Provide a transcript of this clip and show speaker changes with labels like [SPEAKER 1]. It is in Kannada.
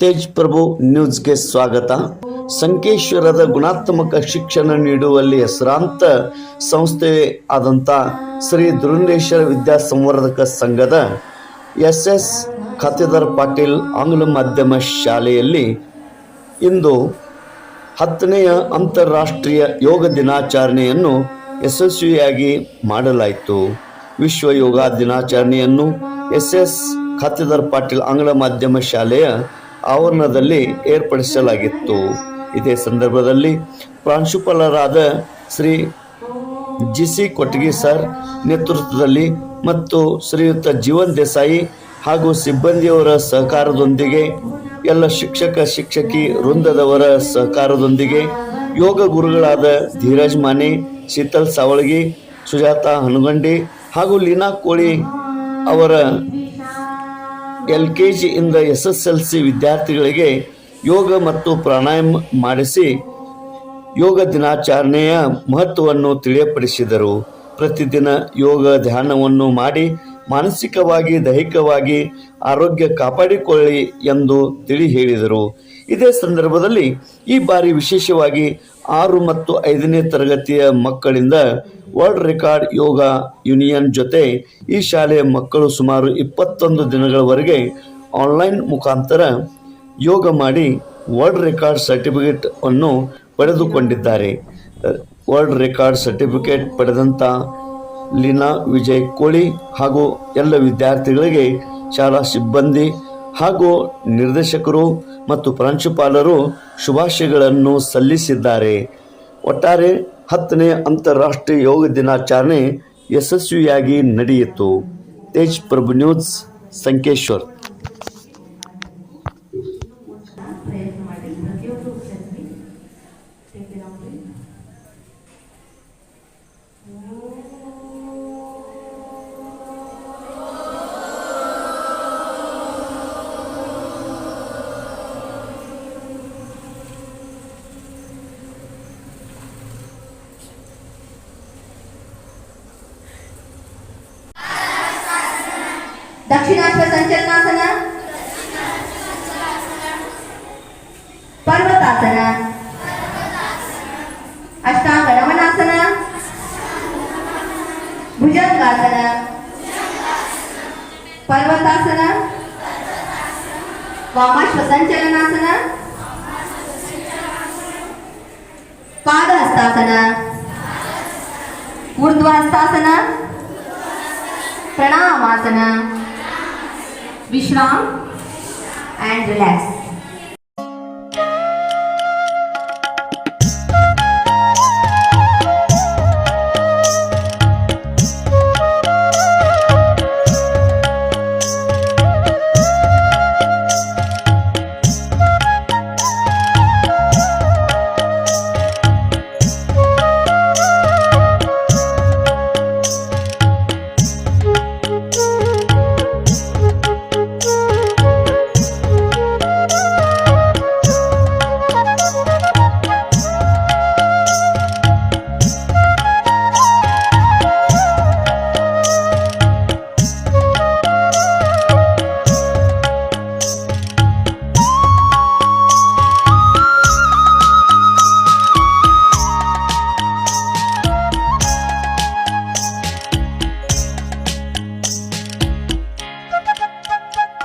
[SPEAKER 1] ತೇಜ್ ಪ್ರಭು ನ್ಯೂಸ್ಗೆ ಸ್ವಾಗತ. ಸಂಕೇಶ್ವರದ ಗುಣಾತ್ಮಕ ಶಿಕ್ಷಣ ನೀಡುವಲ್ಲಿ ಹೆಸರಾಂತ ಸಂಸ್ಥೆ ಆದಂಥ ಶ್ರೀ ದುರುಂಡೇಶ್ವರ ವಿದ್ಯಾ ಸಂವರ್ಧಕ ಸಂಘದ ಎಸ್ ಎಸ್ ಖಾತೆದಾರ್ ಪಾಟೀಲ್ ಆಂಗ್ಲ ಮಾಧ್ಯಮ ಶಾಲೆಯಲ್ಲಿ ಇಂದು ಹತ್ತನೆಯ ಅಂತಾರಾಷ್ಟ್ರೀಯ ಯೋಗ ದಿನಾಚರಣೆಯನ್ನು ಯಶಸ್ವಿಯಾಗಿ ಮಾಡಲಾಯಿತು. ವಿಶ್ವ ಯೋಗ ದಿನಾಚರಣೆಯನ್ನು ಎಸ್ ಎಸ್ ಖಾತೆದಾರ್ ಪಾಟೀಲ್ ಆಂಗ್ಲ ಮಾಧ್ಯಮ ಶಾಲೆಯ ಆವರಣದಲ್ಲಿ ಏರ್ಪಡಿಸಲಾಗಿತ್ತು. ಇದೇ ಸಂದರ್ಭದಲ್ಲಿ ಪ್ರಾಂಶುಪಾಲರಾದ Shri G C Kottagi sir ನೇತೃತ್ವದಲ್ಲಿ ಮತ್ತು ಶ್ರೀಯುತ ಜೀವನ್ ದೇಸಾಯಿ ಹಾಗೂ ಸಿಬ್ಬಂದಿಯವರ ಸಹಕಾರದೊಂದಿಗೆ, ಎಲ್ಲ ಶಿಕ್ಷಕ, ಶಿಕ್ಷಕಿ ವೃಂದದವರ ಸಹಕಾರದೊಂದಿಗೆ ಯೋಗ ಗುರುಗಳಾದ ಧೀರಜ್ ಮಾನೆ ಶೀತಲ್ ಸಾವಳಗಿ, ಸುಜಾತಾ ಹನುಗಂಡಿ ಹಾಗೂ ಲೀನಾ ಕೋಳಿ ಅವರ ಎಲ್ ಕೆ ಜಿಯಿಂದ ಎಸ್ ಎಸ್ ಎಲ್ ಸಿ ವಿದ್ಯಾರ್ಥಿಗಳಿಗೆ ಯೋಗ ಮತ್ತು ಪ್ರಾಣಾಯಾಮ ಮಾಡಿಸಿ ಯೋಗ ದಿನಾಚರಣೆಯ ಮಹತ್ವವನ್ನು ತಿಳಿಯಪಡಿಸಿದರು. ಪ್ರತಿದಿನ ಯೋಗ ಧ್ಯಾನವನ್ನು ಮಾಡಿ ಮಾನಸಿಕವಾಗಿ ದೈಹಿಕವಾಗಿ ಆರೋಗ್ಯ ಕಾಪಾಡಿಕೊಳ್ಳಿ ಎಂದು ತಿಳಿ ಹೇಳಿದರು. ಇದೇ ಸಂದರ್ಭದಲ್ಲಿ ಈ ಬಾರಿ ವಿಶೇಷವಾಗಿ ಆರು ಮತ್ತು ಐದನೇ ತರಗತಿಯ ಮಕ್ಕಳಿಂದ ವರ್ಲ್ಡ್ ರೆಕಾರ್ಡ್ ಯೋಗ ಯೂನಿಯನ್ ಜೊತೆ ಈ ಶಾಲೆಯ ಮಕ್ಕಳು ಸುಮಾರು ಇಪ್ಪತ್ತೊಂದು ದಿನಗಳವರೆಗೆ ಆನ್ಲೈನ್ ಮುಖಾಂತರ ಯೋಗ ಮಾಡಿ ವರ್ಲ್ಡ್ ರೆಕಾರ್ಡ್ ಸರ್ಟಿಫಿಕೇಟ್ ಅನ್ನು ಪಡೆದುಕೊಂಡಿದ್ದಾರೆ. ವರ್ಲ್ಡ್ ರೆಕಾರ್ಡ್ ಸರ್ಟಿಫಿಕೇಟ್ ಪಡೆದಂಥ ಲೀನಾ ವಿಜಯ್ ಕೋಳಿ ಹಾಗೂ ಎಲ್ಲ ವಿದ್ಯಾರ್ಥಿಗಳಿಗೆ ಶಾಲಾ ಸಿಬ್ಬಂದಿ ಹಾಗೂ ನಿರ್ದೇಶಕರು ಮತ್ತು ಪ್ರಾಂಶುಪಾಲರು ಶುಭಾಶಯಗಳನ್ನು ಸಲ್ಲಿಸಿದ್ದಾರೆ. ಒಟ್ಟಾರೆ ಹತ್ತನೇ ಅಂತಾರಾಷ್ಟ್ರೀಯ ಯೋಗ ದಿನಾಚರಣೆ ಯಶಸ್ವಿಯಾಗಿ ನಡೆಯಿತು. ತೇಜ್ ಪ್ರಭು ನ್ಯೂಸ್, ಸಂಕೇಶ್ವರ್.
[SPEAKER 2] दक्षिणाश्व संचलनासना। पर्वतासन। अष्टांग नमनासना Bhujangasana. पर्वतासना। वामाश्व संचलनासना। Padahastasana. ऊर्ध्वहस्तासना Pranamasana. Vishram and relax.